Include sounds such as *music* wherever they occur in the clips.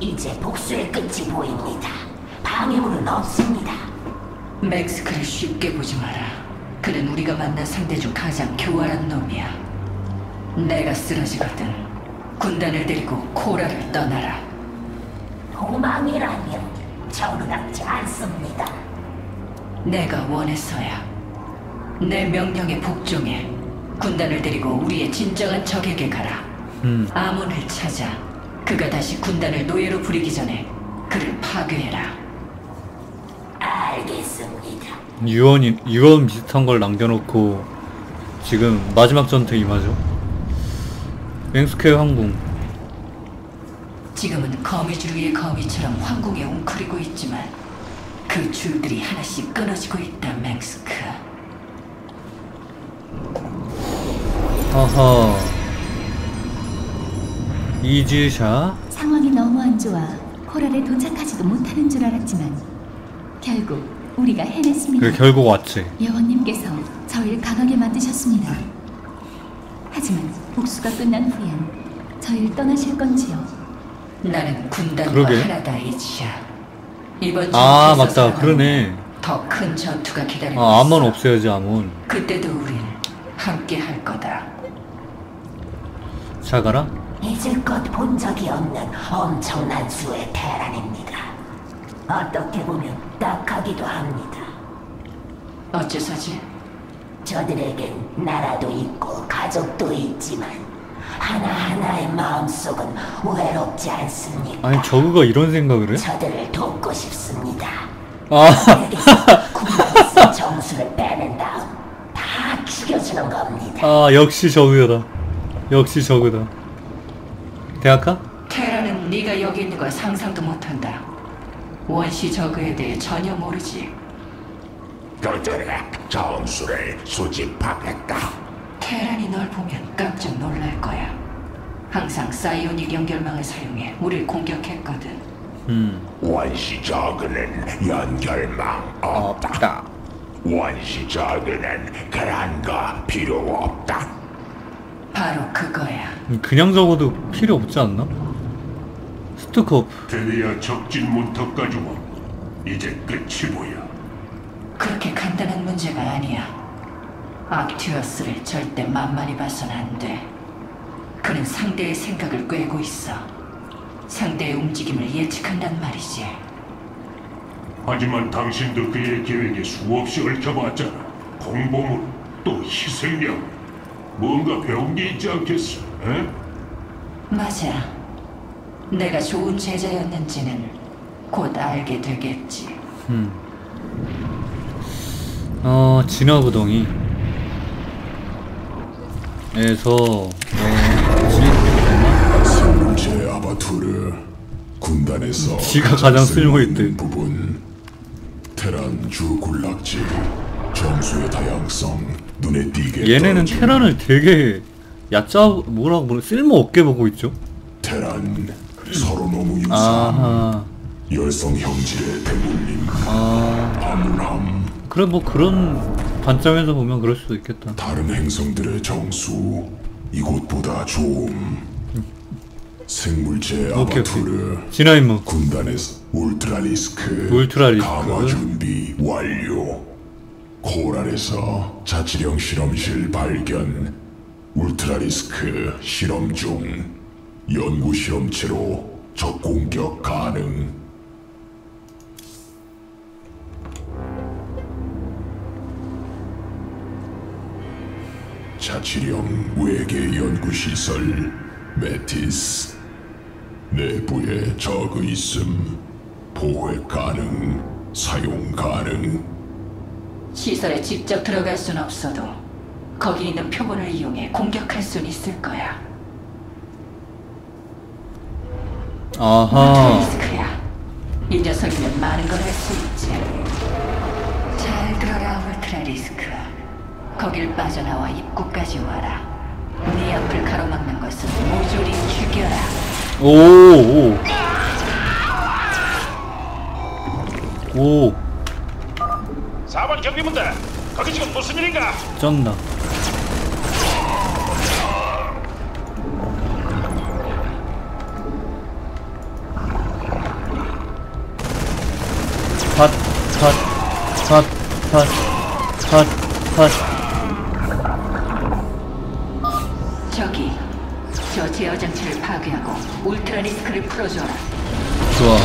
이제 복수의 끝이 보입니다. 방해물은 없습니다. 맥스크를 쉽게 보지 마라. 그는 우리가 만난 상대 중 가장 교활한 놈이야. 내가 쓰러지거든. 군단을 데리고 코라를 떠나라. 도망이라면 저그답지 않습니다. 내가 원해서야. 내 명령에 복종해. 군단을 데리고 우리의 진정한 적에게 가라. 음. 아몬을 찾아. 그가 다시 군단을 노예로 부리기 전에 그를 파괴해라. 알겠습니다. 유언이 유언 비슷한 걸 남겨놓고 지금 마지막 전투에 임하죠. 맹스퀘어 항공. 지금은 거미줄 위의 거미처럼 황궁에 웅크리고 있지만 그 줄들이 하나씩 끊어지고 있다, 맥스크. 아하. 이즈샤. 상황이 너무 안 좋아 코랄에 도착하지도 못하는 줄 알았지만 결국 우리가 해냈습니다. 그래 결국 왔지. 여왕님께서 저희를 강하게 만드셨습니다. 하지만 복수가 끝난 후엔 저희를 떠나실 건지요? 나는 군단과 그러게. 하나다, 이지야. 이번 아 맞다. 그러네. 더 큰 전투가 기다리고 아 있어. 없애야지 암은. 그때도 우린 함께 할 거다. 잘 가라. 이제껏 본 적이 없는 엄청난 수의 테란입니다. 어떻게 보면 딱하기도 합니다. 어째서지? 저들에겐 나라도 있고 가족도 있지만 하나하나의 마음속은 외롭지 않습니까? 아니 저그가 이런 생각을 해? 저들을 돕고 싶습니다. 아 군단에서 *laughs* 정수를 빼낸 다음 다 죽여주는 겁니다. 아 역시 저그다. 역시 저그다. 대학가? 테라는 네가 여기 있는 걸 상상도 못한다. 원시 저그에 대해 전혀 모르지. 그들의 정수를 수집하겠다. 테란이 널 보면 깜짝 놀랄 거야. 항상 사이오닉 연결망을 사용해 우릴 공격했거든. 음. 원시 저그는 연결망 없다. 원시 저그는 그런 거 필요 없다. 바로 그거야. 그냥 적어도 필요 없지 않나? 스투커프. 드디어 적진 문턱까지 와. 이제 끝이 보여. 그렇게 간단한 문제가 아니야. 악튜어스를 절대 만만히 봐선 안 돼. 그는 상대의 생각을 꿰고 있어. 상대의 움직임을 예측한단 말이지. 하지만 당신도 그의 계획에 수없이 얽혀봤잖아. 공범으로 또 희생력. 뭔가 배운 게 있지 않겠어? 에? 맞아. 내가 좋은 제자였는지는 곧 알게 되겠지. 음. 어 진화구덩이. 에서 어, 뭐지? 생물체 아바투르 군단에서 지가 가장 쓸모있대. 부분 테란 주 군락지 정수의 다양성 눈에 띄게 얘네는 떨어지는 테란을 되게 얕잡 뭐라고 보면 쓸모 없게 보고 있죠. 테란 서로 너무 유사함 아하. 열성 형질의 대물림 아 암울함 그래 뭐 그런 관점에서 보면 그럴 수도 있겠다. 다른 행성들의 정수 이곳보다 좋음 생물체 오케이, 아바투르 진화 임무. 군단에서 울트라리스크 울트라리스크. 강화 준비 완료 코랄에서 자치령 실험실 발견. 울트라리스크 실험 중. 연구 실험체로 적 공격 가능. 자치령 외계 연구시설 메티스. 내부에 적의 있음. 보회 가능. 사용 가능 시설에 직접 들어갈 순 없어도 거기 있는 표본을 이용해 공격할 순 있을 거야. 아하. 리스크야. 이 녀석이면 많은 걸 할 수 있지. 잘 들어라, 울트라 리스크. 거길 빠져나와 입구까지 와라. 네 앞을 가로막는 것은 모조리 죽여라. 오, 오. 오, 4번 경비문들 거기 지금 무슨 일인가? 쩐다 컷, 컷, 컷, 컷, 컷, 컷. 저기, 저 제어 장치를 파괴하고 울트라 리스크를 풀어줘라. 좋아.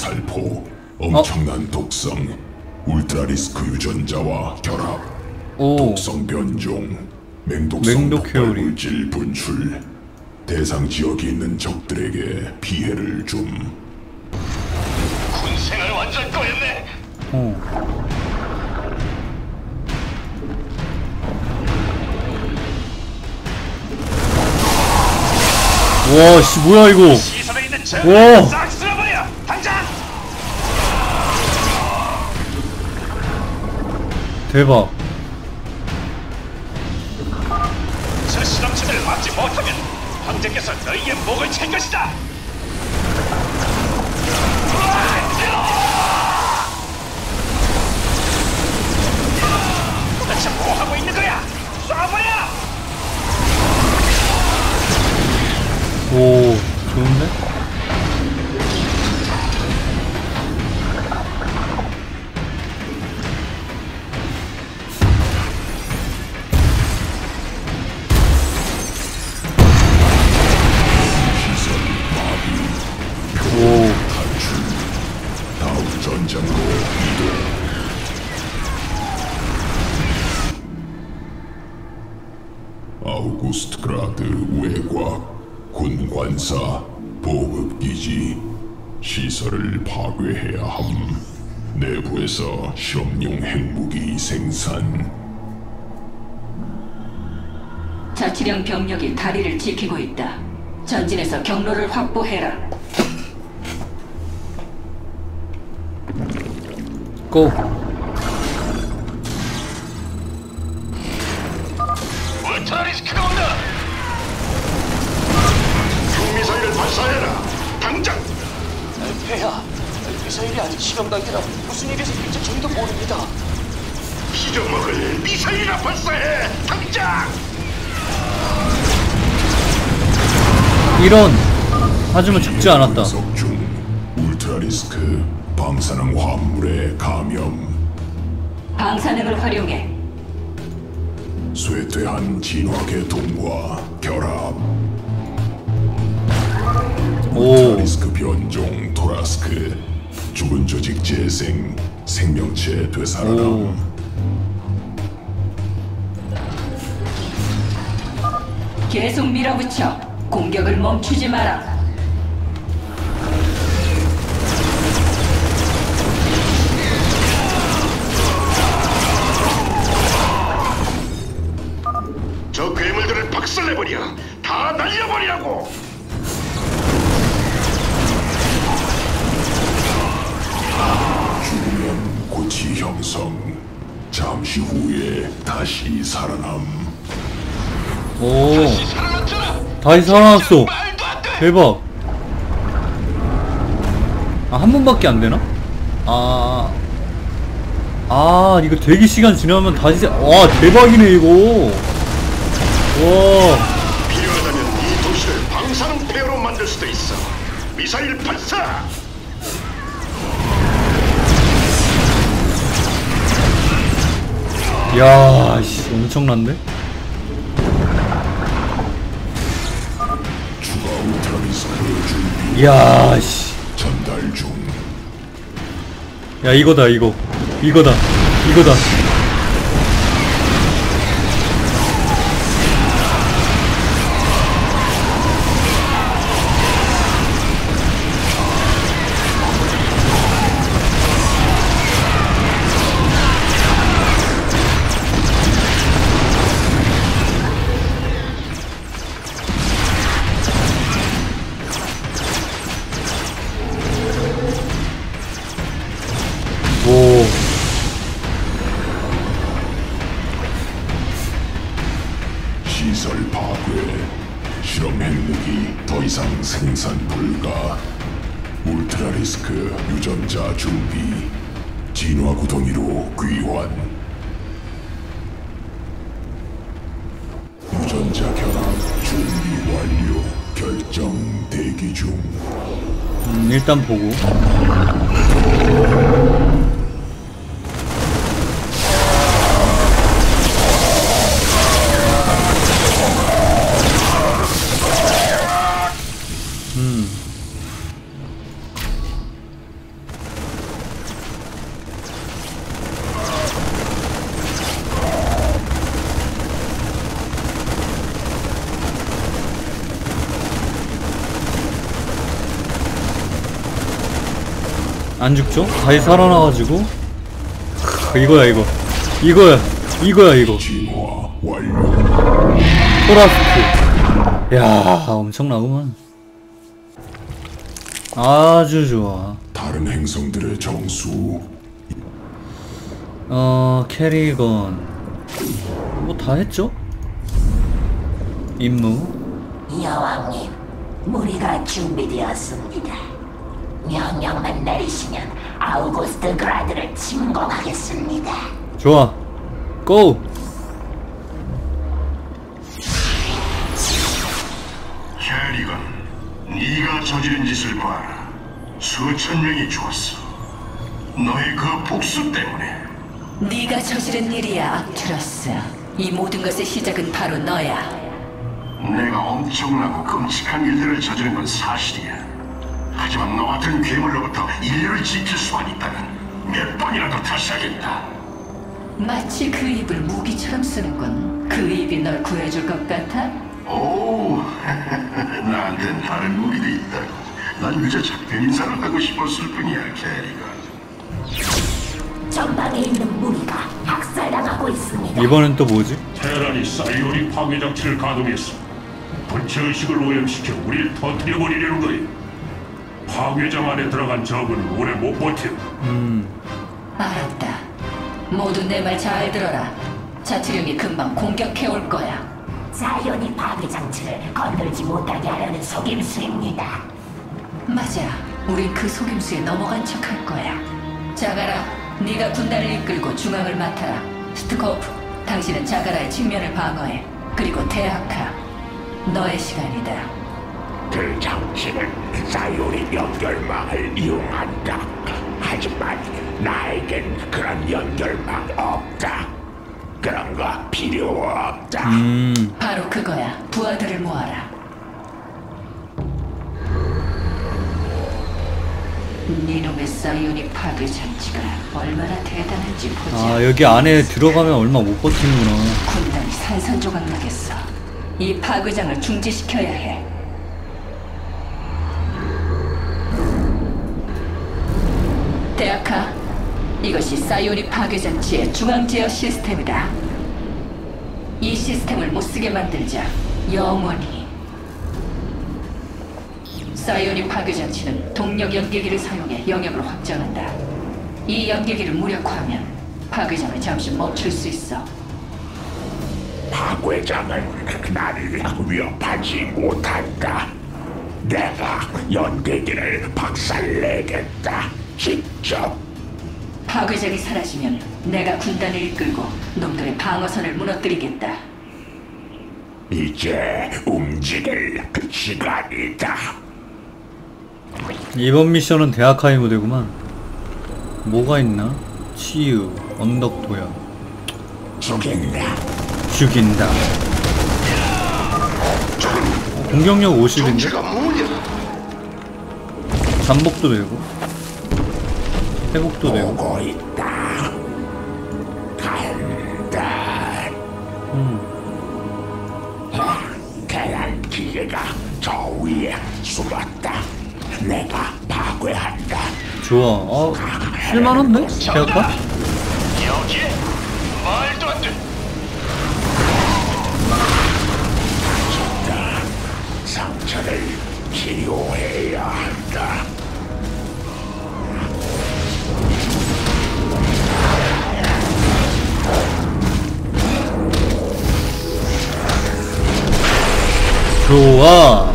살포 엄청난 독성 울트라 리스크 유전자와 결합 오, 독성 변종 맹독성 맹독 폭발. 물질 분출 대상 지역에 있는 적들에게 피해를 줌 군생활 완전 꼬였네. 어. 와, 씨, 뭐야, 이거. 와. 대박. 저 실험체를 막지 못하면 황제께서 너희의 목을 칠 것이다. 도대체 뭐 하고 있는 거야? 쏴버려! 오, 좋은데? 아우구스트 그라드 외곽 군관사 보급기지 시설을 파괴해야 함 내부에서 실험용 핵무기 생산 자치령 병력이 다리를 지키고 있다. 전진해서 경로를 확보해라. 고. 폐하, 미사일이 아직 실험 단계라 무슨 일이 생길지 저희도 모릅니다. 잊어먹을 미사일이나 발사해. 당장. 이런. 하지만 죽지 않았다. 석중 울트라리스크 방사능 화합물의 감염 방사능을 활용해 쇠퇴한 진화계통과 결합 오, 울트라리스크 변종 토라스크 죽은 조직 재생 생명체 되살아남 오. 계속 밀어붙여 공격을 멈추지 마라. 저 괴물들을 박살내버려. 다 날려버리라고. 고치 형성 잠시 후에 다시 살아남 오. 살아났잖아. 다시 살아났어. 대박. 아, 한 번밖에 안 되나? 아. 아, 이거 대기 시간 지나면 다시, 사- 와, 대박이네, 이거. 와, 필요하다면 이 도시를 방사능 폐허로 만들 수도 있어. 미사일 발사. 야, 씨, 엄청난데? 이야, 씨. 전달 중 야, 이거다, 이거. 이거다. 이거다. 결정 대기 중. 음, 일단 보고. 안 죽죠? 다시 살아나가지고 크, 이거야 이거 이거야 이거야 이거. 토라스트 야 엄청나구만 아주 좋아 다른 행성들의 정수. 어 캐리건 뭐 다 했죠? 임무 여왕님, 무리가 준비되었습니다. 명령만 내리시면 아우구스트 그라드를 침공하겠습니다. 좋아 고! 캐리건, 네가 저지른 짓을 봐라. 수천 명이 죽었어. 너의 그 복수 때문에. 네가 저지른 일이야, 아투러스. 이 모든 것의 시작은 바로 너야. 내가 엄청나고 끔찍한 일들을 저지른 건 사실이야. 하지만 너 같은 괴물로부터 인류를 지킬 수만 있다면 몇 번이라도 다시 하겠다. 마치 그 입을 무기처럼 쓰는군. 그 입이 널 구해줄 것 같아? 오, *laughs* 나한텐 다른 무기도 있다고. 난 그저 작별 인사를 하고 싶었을 뿐이야, 캐리건. 전방에 있는 무리가 학살당하고 있습니다. 이번엔 또 뭐지? 테란이 사이오닉 파괴 장치를 가동했어. 본체 의식을 오염시켜 우리를 터뜨려버리려는 거야. 파괴장 안에 들어간 적은 오래 못 버텨. 알았다. 모두 내 말 잘 들어라. 자치령이 금방 공격해 올 거야. 자연이 파괴 장치를 건들지 못하게 하려는 속임수입니다. 맞아. 우린 그 속임수에 넘어간 척할 거야. 자가라, 네가 군단을 이끌고 중앙을 맡아라. 스트코프, 당신은 자가라의 측면을 방어해. 그리고 대학하, 너의 시간이다. 그 장치는 사이오닉 연결망을 이용한다. 하지만 나에겐 그런 연결망 없다. 그런 거 필요 없다. 음 바로 그거야. 부하들을 모아라. 니놈의 사이오닉 파괴 장치가 얼마나 대단한지 보자. 아 여기 안에 들어가면 얼마 못 버티는구나 군단이 산산조각 나겠어. 이 파괴장을 중지시켜야 해. 대학하, 이것이 사이오닉 파괴 장치의 중앙 제어 시스템이다. 이 시스템을 못 쓰게 만들자. 영원히. 사이오닉 파괴 장치는 동력 연계기를 사용해 영역을 확장한다. 이 연계기를 무력화하면 파괴장을 잠시 멈출 수 있어. 파괴장은 나를 위협하지 못한다. 내가 연대기를 박살내겠다. 직접 파괴장이 사라지면 내가 군단을 이끌고 놈들의 방어선을 무너뜨리겠다. 이제 움직일 시간이다. 이번 미션은 대학하이 무대구만 뭐가 있나? 치유, 언덕 도약 죽인다. 죽인다 어, 공격력 50인데? 정체가 뭐냐? 잠복도 되고 회복도 되고 보고 있다. 간다. 음. 계란 기계가 저 위에 숨었다. 내가 파괴한다. 좋아 어 쓸만한데? 대학하? 여기에 말도 안 돼. 상처를 치료해 좋아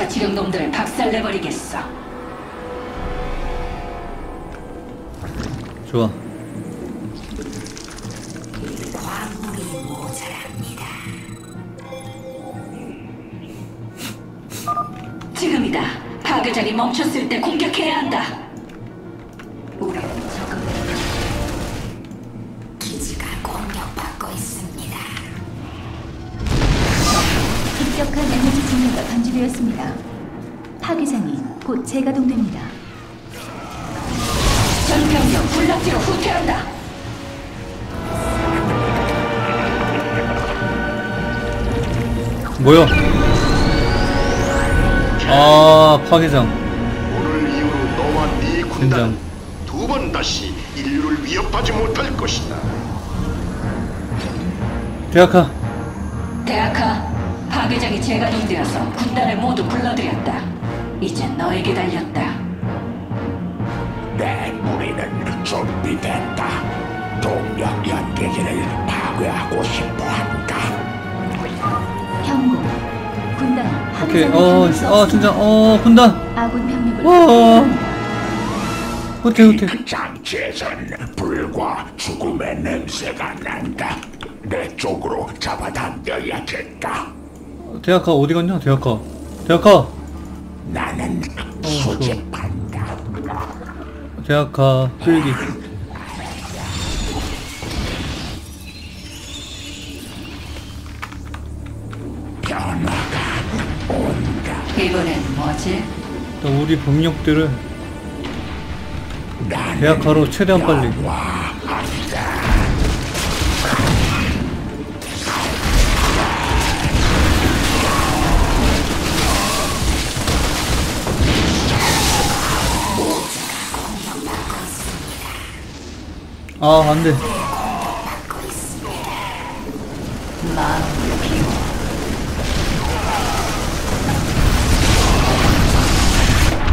자치령 놈들을 박살내버리겠어. 좋아. 지금이다. 파괴장이 멈췄을 때 공격해야 한다. 재가동됩니다. 전병력 군락지로 후퇴한다. 뭐야? 아 파괴장. 오늘 이후로 너와 네 젠장. 군단은 두번 다시 인류를 위협하지 못할 것이다. 대학하. 대학하, 파괴장이 재가동되어서 군단을 모두 불러들였다. 이제 너에게 달렸다. 내 무리는 준비됐다. 동력 연계기를 파괴하고 싶어 한다. 경고. 군단 오케이. 어, 없습니다. 진짜 어 군단. 아군 병력을 와. 호텔 호텔. 그 장치에선 불과 죽음의 냄새가 난다. 내 쪽으로 잡아당겨야겠다. 대학하 어디 갔냐? 대학하. 대학하. 나는 어, 수집한다. 대학하 끌기. 변화가 온다. 이번엔 뭐지? 일단 우리 병력들을 나는 대학하로 최대한 빨리. 영화한다. 아 안돼. 비워.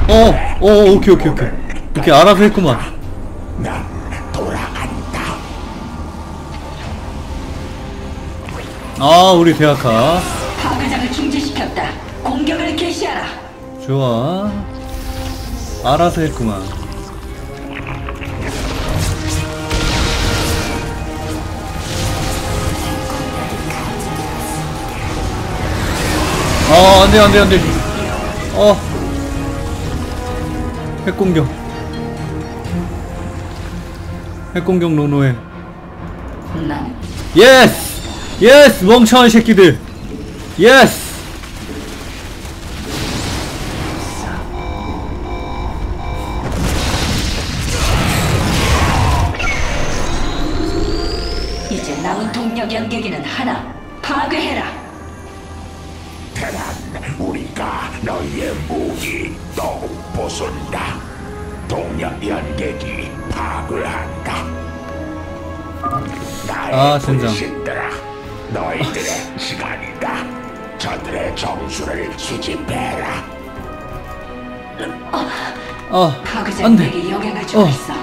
어, 어, 오케이, 오케이, 오케이. 오케이, 알아서 했구만. 아, 우리 대학하. 파괴장을 중지시켰다. 공격을 개시하라. 좋아. 알아서 했구만. 아, 안 돼, 안 돼, 안 돼. 어. 핵공격. 핵공격 노노해. 난 예스! 예스! 멍청한 새끼들! 예스! 너희들의 시간이다. 저들의 정수를 수집해라. 아, 안 돼. 내게 영향을 주고 어. 있어.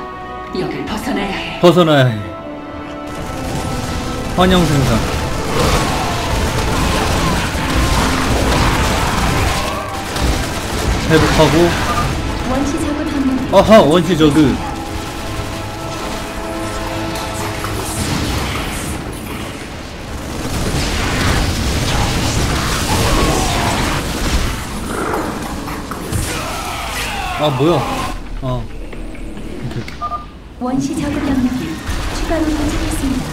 여길 벗어나야 해. 벗어나야 해. 환영 생산. 회복하고, 원시 아하, 원시 저그. 아, 뭐야. 어. 오케이, 오케이. 원시 저그 병력이 추가로 도착했습니다.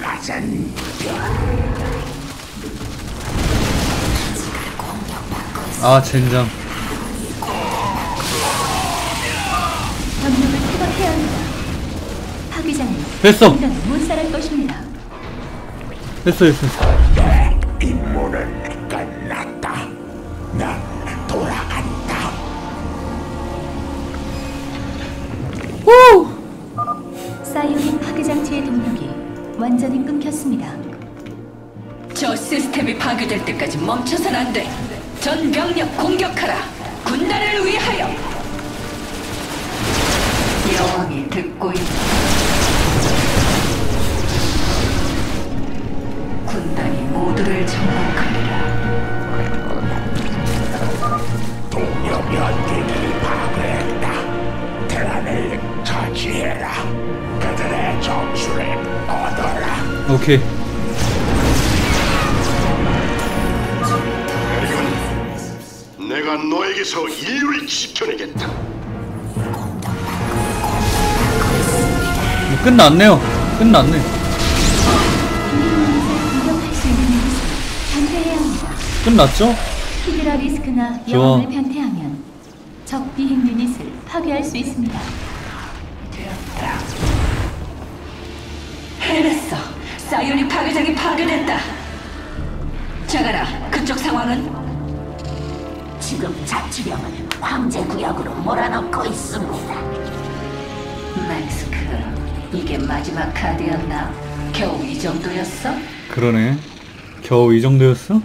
가산 아, 젠장. 병력을 픽업해야 합니다. 파괴장은 됐어. 못살할 것입니다. 됐어, 됐어. 됐어. 파괴장치의 동력이 완전히 끊겼습니다. 시스템이 파괴될 때까지 멈춰선 안 돼. 전 병력 공격하라. 군단을 위하여. 여왕이 듣고 있다. 군단이 모두를 정복하리라. 동료 연기를 오케이. 에리건, 내가 너에게서 인류를 지켜내겠다. 뭐 끝났네요. 끝났네. 끝났죠? 히드라 리스크나 좋아. 여왕을 변태하면 적 비행 유닛을 파괴할 수 있습니다. 되었다. 해냈어. 사이오닉 파괴장이 파괴됐다. 자가라, 그쪽 상황은? 지금 자치령을 황제 구역으로 몰아넣고 있습니다. 맥스크, 이게 마지막 카드였나? 겨우 이 정도였어? 그러네. 겨우 이 정도였어?